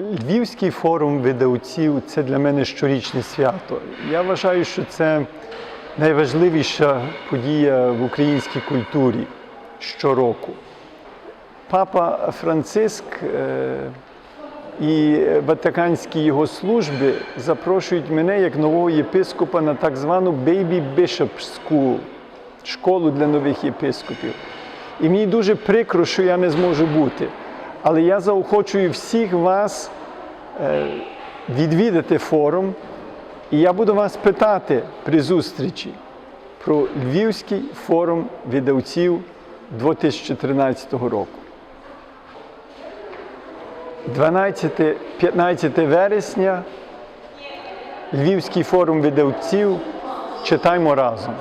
Львівський форум видавців це для мене щорічне свято. Я вважаю, що це найважливіша подія в українській культурі щороку. Папа Франциск е, і Ватиканські його служби запрошують мене як нового єпископа на так звану Baby Bishop School школу для нових єпископів. І мені дуже прикро, що я не зможу бути. Але я заохочую всіх вас е, відвідати форум, і я буду вас питати при зустрічі про Львівський форум видавців 2013 року. 12-15 вересня Львівський форум видавців читаймо разом.